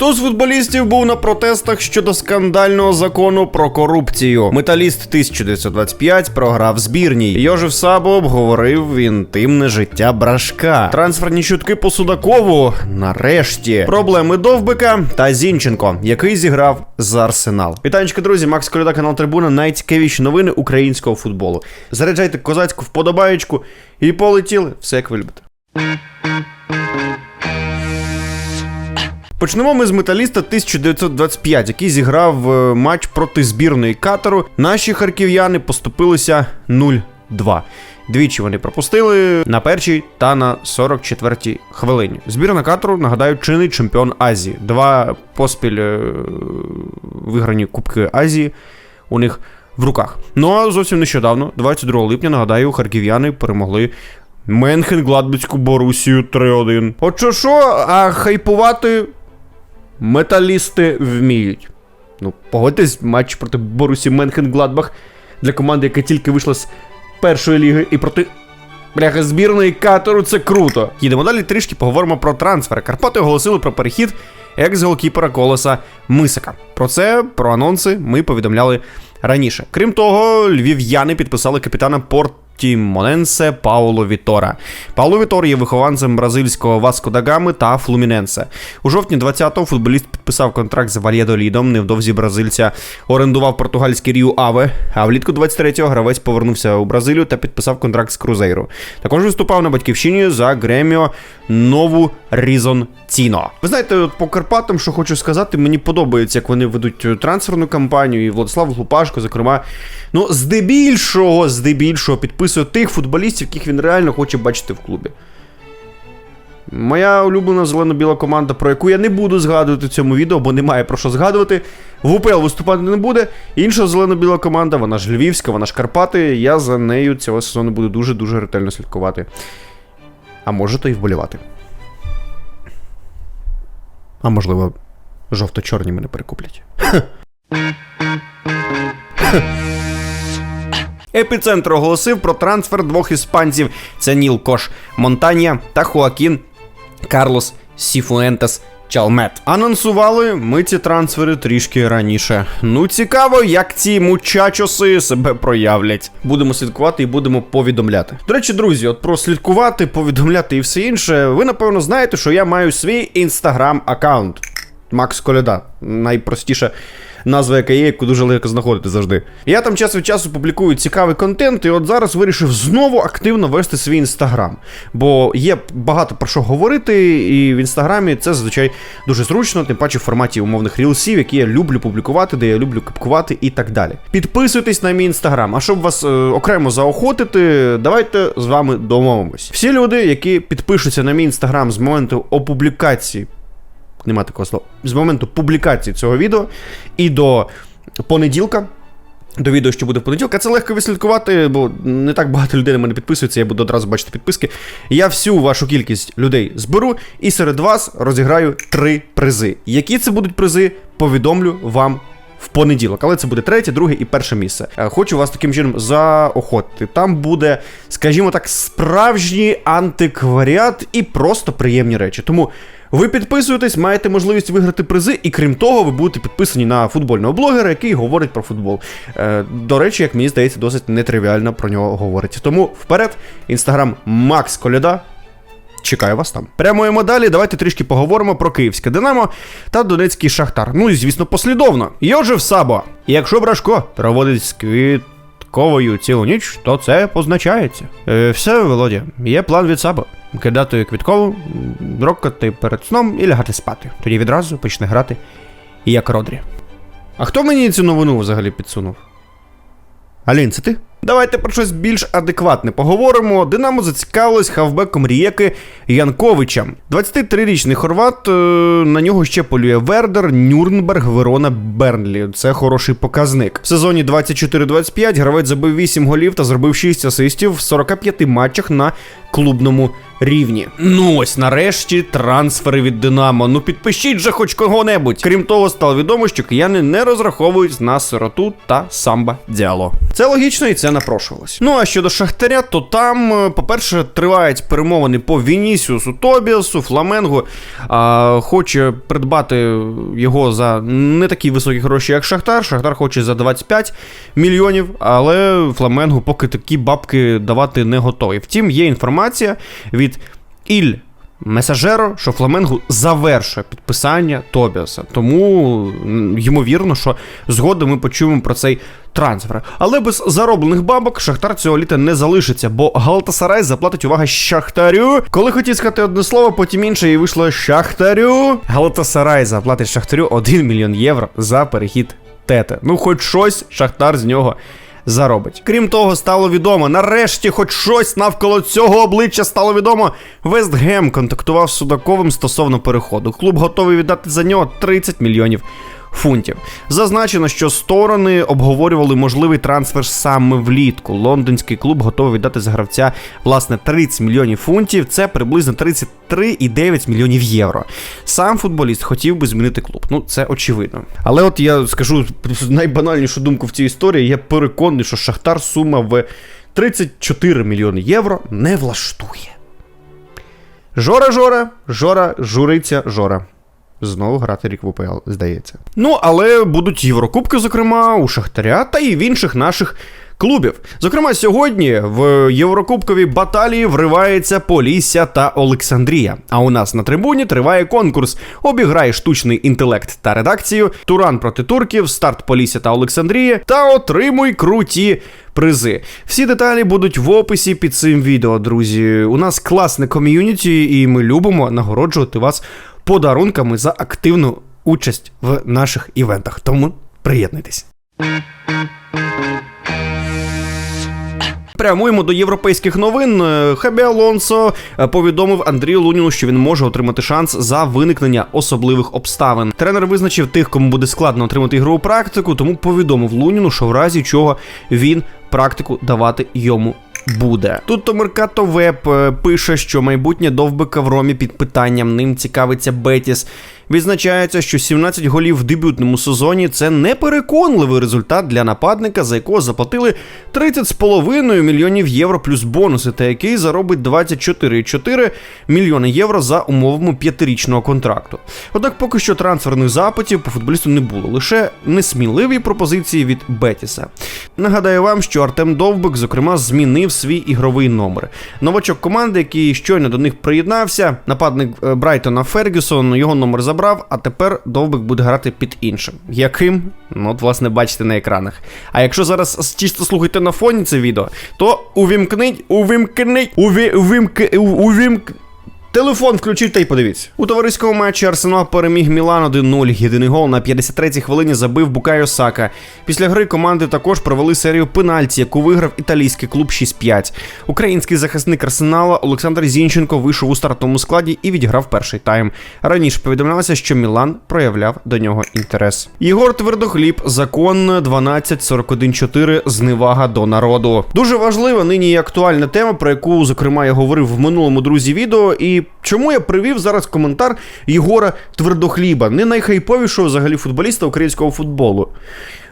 Хто з футболістів був на протестах щодо скандального закону про корупцію? Металіст 1925 програв збірній. Йожев Сабо обговорив інтимне життя брашка. Трансферні чутки по Судакову. Нарешті проблеми Довбика та Зінченко, який зіграв за Арсенал. Вітанечки, друзі, Макс Коляда, канал Трибуна. Найцікавіші новини українського футболу. Заряджайте козацьку вподобаєчку і полетіли. Все як ви любите. Почнемо ми з металіста 1925, який зіграв е, матч проти збірної Катару. Наші харків'яни поступилися 0-2. Двічі вони пропустили на першій та на 44-й хвилині. Збірна Катару, нагадаю, чинний чемпіон Азії. Два поспіль е, виграні Кубки Азії у них в руках. Ну а зовсім нещодавно, 22 липня, нагадаю, харків'яни перемогли Менхен Гладбицьку Борусію 3-1. От що що, а хайпувати металісти вміють. Ну, погодьтесь, матч проти Борусі Менхен Гладбах для команди, яка тільки вийшла з першої ліги, і проти бляха збірної Катору це круто. Їдемо далі трішки поговоримо про трансфер. Карпати оголосили про перехід екс-голкіпера колеса Мисика. Про це, про анонси ми повідомляли раніше. Крім того, львів'яни підписали капітана Порт. Моненсе Пауло Вітора. Пауло Вітор є вихованцем бразильського Васко да Гами та Флуміненсе. У жовтні 20-го футболіст підписав контракт з Вальєдолідом. Невдовзі бразильця орендував португальський Ріу Аве. А влітку 23-го гравець повернувся у Бразилію та підписав контракт з Крузейру. Також виступав на батьківщині за Греміо Нову Різон Ціно. Ви знаєте, от по Карпатам, що хочу сказати, мені подобається, як вони ведуть трансферну кампанію, і Владислав Глупашко, зокрема, ну, здебільшого, здебільшого підписує тих футболістів, яких він реально хоче бачити в клубі. Моя улюблена зелено-біла команда, про яку я не буду згадувати в цьому відео, бо немає про що згадувати. В УПЛ виступати не буде. Інша зелено-біла команда, вона ж Львівська, вона ж Карпати. Я за нею цього сезону буду дуже-дуже ретельно слідкувати. А може то і вболівати. А можливо, жовто-чорні мене перекуплять. Епіцентр оголосив про трансфер двох іспанців: це Ніл Кош Монтанья та Хоакін Карлос Сіфуентес Чалмет. Анонсували ми ці трансфери трішки раніше. Ну, цікаво, як ці мучачоси себе проявлять. Будемо слідкувати і будемо повідомляти. До речі, друзі, от про слідкувати, повідомляти і все інше. Ви напевно знаєте, що я маю свій інстаграм-аккаунт. Макс Коляда. Найпростіша назва, яка є, яку дуже легко знаходити завжди. Я там час від часу публікую цікавий контент, і от зараз вирішив знову активно вести свій інстаграм. Бо є багато про що говорити, і в інстаграмі це зазвичай дуже зручно, тим паче в форматі умовних рілсів, які я люблю публікувати, де я люблю капкувати і так далі. Підписуйтесь на мій інстаграм. А щоб вас е, окремо заохотити, давайте з вами домовимось. Всі люди, які підпишуться на мій інстаграм з моменту опублікації нема такого слова. З моменту публікації цього відео і до понеділка. До відео, що буде в понеділка, це легко відслідкувати, бо не так багато людей на мене підписується, я буду одразу бачити підписки. Я всю вашу кількість людей зберу і серед вас розіграю три призи. Які це будуть призи, повідомлю вам в понеділок. Але це буде третє, друге і перше місце. Е, Хочу вас таким чином заохотити. Там буде, скажімо так, справжній антикваріат і просто приємні речі. Тому. Ви підписуєтесь, маєте можливість виграти призи, і крім того, ви будете підписані на футбольного блогера, який говорить про футбол. Е, до речі, як мені здається, досить нетривіально про нього говорить. Тому вперед, інстаграм Макс Коляда. Чекаю вас там. Прямуємо далі. Давайте трішки поговоримо про київське Динамо та Донецький Шахтар. Ну і звісно, послідовно. Йожев Сабо. Якщо Брашко проводить з квітковою цілу ніч, то це позначається. Е, все, Володя, є план від себе. Кидати квіткову, рокати перед сном і лягати спати. Тоді відразу почне грати як Родрі. А хто мені цю новину взагалі підсунув? Алін, це ти? Давайте про щось більш адекватне поговоримо. Динамо зацікавилось хавбеком Рієки Янковичем. 23-річний хорват, е, на нього ще полює Вердер, Нюрнберг, Верона, Бернлі. Це хороший показник. В сезоні 24-25 гравець забив 8 голів та зробив 6 асистів в 45 матчах на клубному рівні. Ну ось нарешті трансфери від Динамо. Ну підпишіть же хоч кого-небудь. Крім того, стало відомо, що кияни не розраховують на сироту та самба діало. Це логічно і це напрошувалось. Ну а щодо Шахтаря, то там, е, по-перше, тривають перемовини по Вінісіусу Тобіасу, Фламенгу. А, хоче придбати його за не такі високі гроші, як Шахтар. Шахтар хоче за 25 мільйонів, але Фламенгу поки такі бабки давати не готові. Втім, є інформація від Іль. Месажеро, що Фламенгу завершує підписання Тобіаса. Тому ймовірно, що згодом ми почуємо про цей трансфер. Але без зароблених бабок Шахтар цього літа не залишиться, бо Галтасарай заплатить увага Шахтарю. Коли хотів сказати одне слово, потім інше і вийшло Шахтарю. Галтасарай заплатить Шахтарю 1 мільйон євро за перехід Тете. Ну, хоч щось Шахтар з нього заробить. Крім того, стало відомо, нарешті, хоч щось навколо цього обличчя стало відомо. Вестгем контактував з Судаковим стосовно переходу. Клуб готовий віддати за нього 30 мільйонів. Фунтів зазначено, що сторони обговорювали можливий трансфер саме влітку. Лондонський клуб готовий віддати за гравця власне 30 мільйонів фунтів. Це приблизно 33,9 мільйонів євро. Сам футболіст хотів би змінити клуб. Ну це очевидно. Але от я скажу найбанальнішу думку в цій історії. Я переконаний, що Шахтар сума в 34 мільйони євро не влаштує. Жора, Жора, Жора, журиться, Жора. Знову грати рік в УПЛ, здається. Ну, але будуть Єврокубки, зокрема, у Шахтаря та і в інших наших клубів. Зокрема, сьогодні в Єврокубковій баталії вривається Полісся та Олександрія. А у нас на трибуні триває конкурс. Обіграй штучний інтелект та редакцію, Туран проти турків, старт Полісся та Олександрії та отримуй круті. Призи. Всі деталі будуть в описі під цим відео, друзі. У нас класне ком'юніті, і ми любимо нагороджувати вас подарунками за активну участь в наших івентах. Тому приєднуйтесь. Прямуємо до європейських новин. Е, Хабі Алонсо е, повідомив Андрію Луніну, що він може отримати шанс за виникнення особливих обставин. Тренер визначив тих, кому буде складно отримати ігрову практику, тому повідомив Луніну, що в разі чого він практику давати йому. Буде тут то Веб е, пише, що майбутнє довбика в Ромі під питанням ним цікавиться Бетіс. Відзначається, що 17 голів в дебютному сезоні це непереконливий результат для нападника, за якого заплатили 30,5 мільйонів євро плюс бонуси, та який заробить 24,4 мільйони євро за умовами п'ятирічного контракту. Однак поки що трансферних запитів по футболісту не було, лише несміливі пропозиції від Бетіса. Нагадаю вам, що Артем Довбик, зокрема, змінив свій ігровий номер. Новачок команди, який щойно до них приєднався, нападник е, Брайтона Фергюсон, його номер забрав, а тепер Довбик буде грати під іншим. Яким? Ну, от, власне, бачите на екранах. А якщо зараз чисто слухайте на фоні це відео, то увімкніть, увімкніть, уві, увімк, увімк. Телефон включіть та й подивіться. У товариському матчі Арсенал переміг Мілан 1-0. Єдиний гол на 53-й хвилині забив Букайо Сака. Після гри команди також провели серію пенальті, яку виграв італійський клуб 6-5. Український захисник Арсенала Олександр Зінченко вийшов у стартовому складі і відіграв перший тайм. Раніше повідомлялося, що Мілан проявляв до нього інтерес. Єгор Твердохліб, закон 12.41.4 зневага до народу. Дуже важлива нині і актуальна тема, про яку, зокрема, я говорив в минулому друзі відео. І чому я привів зараз коментар Єгора Твердохліба, не найхайповішого взагалі футболіста українського футболу.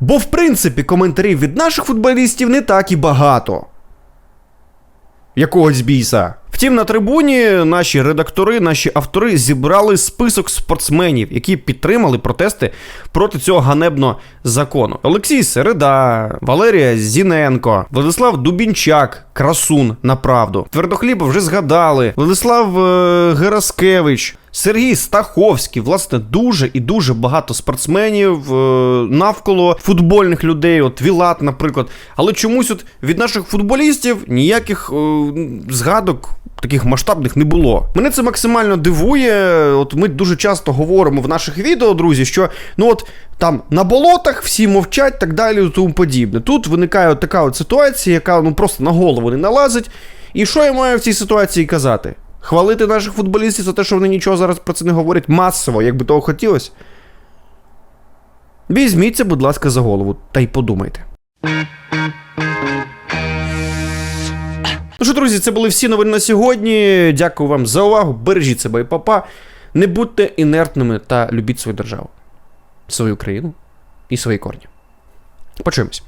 Бо, в принципі, коментарів від наших футболістів не так і багато. Якогось біса. Втім, на трибуні наші редактори, наші автори зібрали список спортсменів, які підтримали протести проти цього ганебного закону. Олексій Середа, Валерія Зіненко, Владислав Дубінчак, Красун на правду. Твердохліба вже згадали. Владислав е, Гераскевич. Сергій Стаховський, власне, дуже і дуже багато спортсменів е, навколо футбольних людей, от Вілат, наприклад. Але чомусь от від наших футболістів ніяких е, згадок таких масштабних не було. Мене це максимально дивує. От ми дуже часто говоримо в наших відео, друзі, що ну от там на болотах всі мовчать, так далі і тому подібне. Тут виникає от така от ситуація, яка ну просто на голову не налазить. І що я маю в цій ситуації казати? Хвалити наших футболістів за те, що вони нічого зараз про це не говорять масово, як би того хотілося. Візьміться, будь ласка, за голову та й подумайте. Ну що, друзі, це були всі новини на сьогодні. Дякую вам за увагу. Бережіть себе і папа. Не будьте інертними та любіть свою державу, свою країну і свої корні. Почуємось.